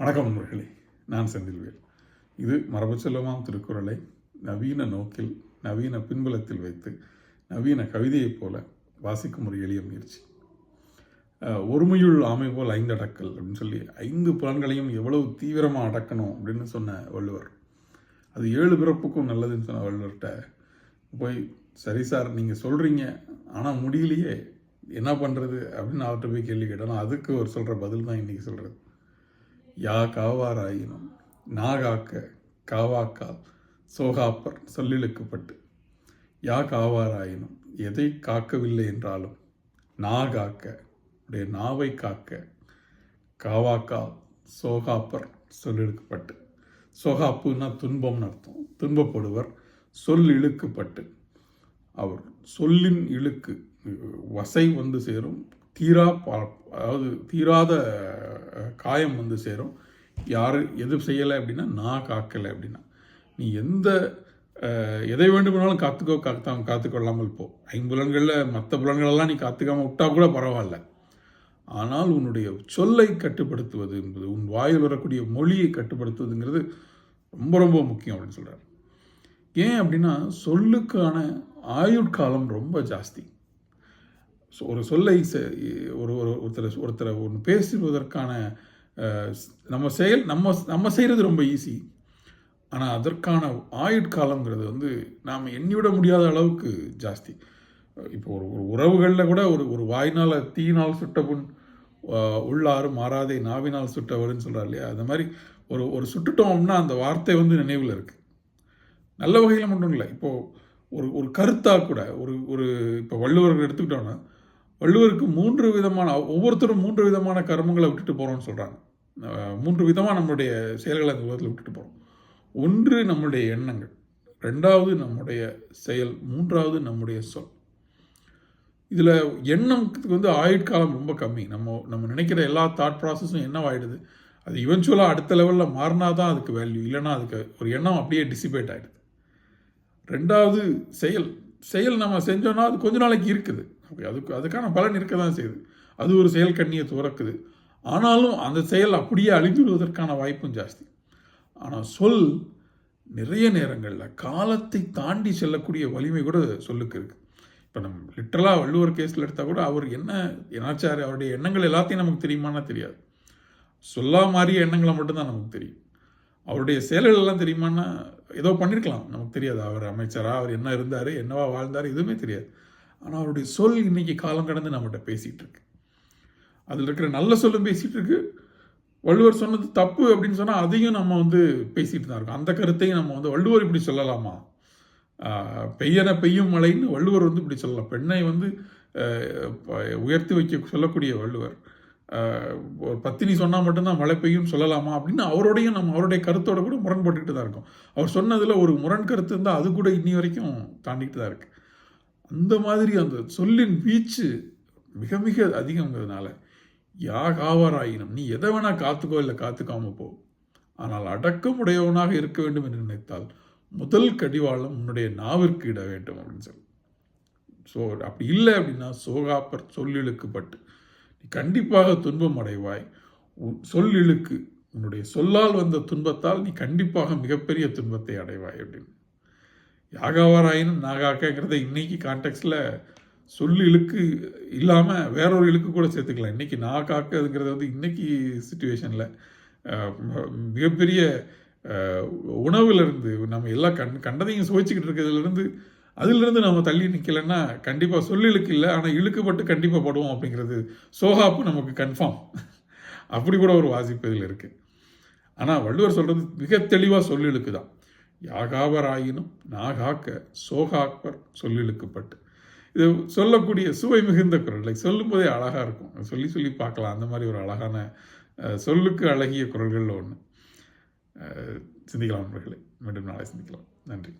வணக்கம் நண்பர்களே நான் செந்தில்வேல். இது மரபு செல்வமாம் திருக்குறளை நவீன நோக்கில் நவீன பின்புலத்தில் வைத்து நவீன கவிதையைப் போல வாசிக்கும் ஒரு எளிய முயற்சி. ஒருமையுள் ஆமை போல் ஐந்து அடக்கல் அப்படின்னு சொல்லி ஐந்து புலன்களையும் எவ்வளவு தீவிரமாக அடக்கணும் அப்படின்னு சொன்ன வள்ளுவர். அது ஏழு பிறப்புக்கும் நல்லதுன்னு சொன்ன வள்ளுவர்கிட்ட போய் சரி சார் நீங்கள் சொல்கிறீங்க ஆனால் முடியலையே என்ன பண்ணுறது அப்படின்னு அவர்கிட்ட போய் கேள்வி கேட்டோம் அதுக்கு ஒரு சொல்கிற பதில் தான் இன்றைக்கி சொல்கிறது யா காவாராயினும் நாகாக்க காவாக்கால் சோகாப்பர் சொல்லிழுக்கப்பட்டு யா காவாராயினும் எதை காக்கவில்லை என்றாலும் நாகாக்க உடைய நாவை காக்க காவாக்கால் சோகாப்பர் சொல்லிழுக்கப்பட்டு சோகாப்புன்னா துன்பம்னு அர்த்தம். துன்பப்படுவர் சொல் இழுக்கப்பட்டு. அவர் சொல்லின் இழுக்கு வசை வந்து சேரும் தீரா அதாவது தீராத காயம் வந்து சேரும். யார் எது செய்யலை அப்படின்னா நான் காக்கலை அப்படின்னா. நீ எந்த எதை வேண்டுமானாலும் காத்துக்கோ காத்தா காத்துக்கொள்ளாமல் போ. ஐம்புலன்களில் மற்ற புலன்களெல்லாம் நீ காத்துக்காமல் விட்டா கூட பரவாயில்ல. ஆனால் உன்னுடைய சொல்லை கட்டுப்படுத்துவது என்பது உன் வாயில் வரக்கூடிய மொழியை கட்டுப்படுத்துவதுங்கிறது ரொம்ப ரொம்ப முக்கியம் அப்படின்னு சொல்கிறார் ஏன் அப்படின்னா சொல்லுக்கான ஆயுட்காலம் ரொம்ப ஜாஸ்தி. ஒரு சொல்லை செ- ஒரு ஒரு ஒருத்தரை ஒருத்தரை ஒன்று பேசுவதற்கான நம்ம செயல் நம்ம நம்ம செய்கிறது ரொம்ப ஈஸி. ஆனால் அதற்கான ஆயுட்காலங்கிறது வந்து நாம் எண்ணிவிட முடியாத அளவுக்கு ஜாஸ்தி. இப்போ ஒரு ஒரு உறவுகளில் கூட ஒரு ஒரு வாய்னால் தீயினால் சுட்ட புண் உள்ளாறு மாறாதே நாவினால் சுட்டவள்னு சொல்கிறார் இல்லையா? அந்த மாதிரி ஒரு ஒரு சுட்டுட்டோம்னா அந்த வார்த்தை வந்து நினைவில் இருக்குது நல்ல வகையில் மட்டும் இல்லை. இப்போது ஒரு ஒரு கருத்தாக கூட ஒரு ஒரு இப்போ வள்ளுவர்கள் எடுத்துக்கிட்டோன்னா வள்ளுவருக்கு மூன்று விதமான ஒவ்வொருத்தரும் மூன்று விதமான கர்மங்களை விட்டுட்டு போகிறோம்னு சொல்கிறாங்க மூன்று விதமாக நம்மளுடைய செயல்களை அந்த உலகத்தில் விட்டுட்டு போகிறோம் ஒன்று நம்முடைய எண்ணங்கள் ரெண்டாவது நம்முடைய செயல் மூன்றாவது நம்முடைய சொல். இதில் எண்ணத்துக்கு வந்து ஆயுட்காலம் ரொம்ப கம்மி. நம்ம நம்ம நினைக்கிற எல்லா தாட் ப்ராசஸும் என்னவாயிடுது? அது இவென்ச்சுவலாக அடுத்த லெவலில் மாறினா தான் அதுக்கு வேல்யூ இல்லைன்னா அதுக்கு ஒரு எண்ணம் அப்படியே டிசிபேட் ஆகிடுது ரெண்டாவது செயல் செயல் நம்ம செஞ்சோன்னா அது கொஞ்ச நாளைக்கு இருக்குது. ஓகே அதுக்கு அதுக்கான பலன் இருக்க தான் செய்யுது. அது ஒரு செயல் கண்ணியை துறக்குது. ஆனாலும் அந்த செயல் அப்படியே அழிந்துவிடுவதற்கான வாய்ப்பும் ஜாஸ்தி. ஆனால் சொல் நிறைய நேரங்களில் காலத்தை தாண்டி செல்லக்கூடிய வலிமை கூட சொல்லுக்கு இருக்குது இப்போ நம்ம லிட்டரலாக வள்ளுவர் கேஸில் எடுத்தால் கூட அவர் என்ன என்னாச்சார் அவருடைய எண்ணங்கள் எல்லாத்தையும் நமக்கு தெரியுமானா தெரியாது. சொல்லா மாறிய எண்ணங்களை மட்டும்தான் நமக்கு தெரியும். அவருடைய செயல்கள் எல்லாம் தெரியுமான்னா ஏதோ பண்ணியிருக்கலாம் நமக்கு தெரியாது. அவர் அமைச்சரா அவர் என்ன இருந்தார் என்னவா வாழ்ந்தார் எதுவுமே தெரியாது. ஆனால் அவருடைய சொல் இன்றைக்கி காலம் கடந்து நம்மகிட்ட பேசிகிட்டு இருக்கு. அதில் இருக்கிற நல்ல சொல்லும் பேசிகிட்டு இருக்கு. வள்ளுவர் சொன்னது தப்பு அப்படின்னு சொன்னால் அதையும் நம்ம வந்து பேசிகிட்டு தான் இருக்கோம். அந்த கருத்தையும் நம்ம வந்து வள்ளுவர் இப்படி சொல்லலாமா? பெய்யன பெய்யும் மழைன்னு வள்ளுவர் வந்து இப்படி சொல்லலாம். பெண்ணை வந்து உயர்த்தி வைக்க சொல்லக்கூடிய வள்ளுவர். ஒரு பத்தினி சொன்னால் மட்டும்தான் மழை பெய்யும் சொல்லலாமா? அப்படின்னு அவரோடையும் நம்ம அவருடைய கருத்தோட கூட முரண்பட்டுக்கிட்டு தான் இருக்கோம். அவர் சொன்னதில் ஒரு முரண் கருத்து இருந்தால் அது கூட இன்னி வரைக்கும் தாண்டிக்கிட்டு தான் இருக்குது அந்த மாதிரி அந்த சொல்லின் வீச்சு மிக மிக அதிகங்கிறதுனால யாகாவராயினும் நீ எதை வேணால் காத்துக்கோ இல்லை காத்துக்காம போ. ஆனால் அடக்கமுடையவனாக இருக்க வேண்டும் என்று நினைத்தால் முதல் கடிவாளம் உன்னுடைய நாவிற்கு இட வேண்டும் அப்படின்னு சொல்லி. ஸோ அப்படி இல்லை அப்படின்னா சோகாப்பர் சொல்லிழுக்குப்பட்டு நீ கண்டிப்பாக துன்பம் அடைவாய். உன் சொல் இழுக்கு உன்னுடைய சொல்லால் வந்த துன்பத்தால் நீ கண்டிப்பாக மிகப்பெரிய துன்பத்தை அடைவாய் அப்படின்னு. யாகாவாராயினும் நாகாக்கங்கிறத இன்னைக்கு கான்டெக்ட்ல சொல் இழுக்கு இல்லாமல் வேற ஒரு இழுக்கு கூட சேர்த்துக்கலாம். இன்றைக்கி நாகாக்குங்கிறது வந்து இன்றைக்கி சுச்சுவேஷனில் மிகப்பெரிய உணவுலேருந்து நம்ம எல்லா கண் கண்டதையும் சுவைச்சிக்கிட்டு இருக்கிறதுலேருந்து அதிலிருந்து நம்ம தள்ளி நிற்கலைன்னா கண்டிப்பாக சொல் இழுக்கு இல்லை ஆனால் இழுக்குப்பட்டு கண்டிப்பாக படுவோம் அப்படிங்கிறது சோகாப்பு நமக்கு கன்ஃபார்ம் அப்படி கூட ஒரு வாசிப்பு இதில் இருக்குது ஆனால் வள்ளுவர் சொல்கிறது மிக தெளிவாக சொல்லிழுக்கு தான் யாகாவராயினும் நாகாக்க சோகாக்பர் சொல்லிழுக்குப்பட்டு இது சொல்லக்கூடிய சுவை மிகுந்த குரலை. சொல்லும்போதே அழகாக இருக்கும். சொல்லி சொல்லி பார்க்கலாம். அந்த மாதிரி ஒரு அழகான சொல்லுக்கு அழகிய குரல்களில் ஒன்று சிந்திக்கலாம் நண்பர்களே. மீண்டும் நாளை சிந்திக்கலாம். நன்றி.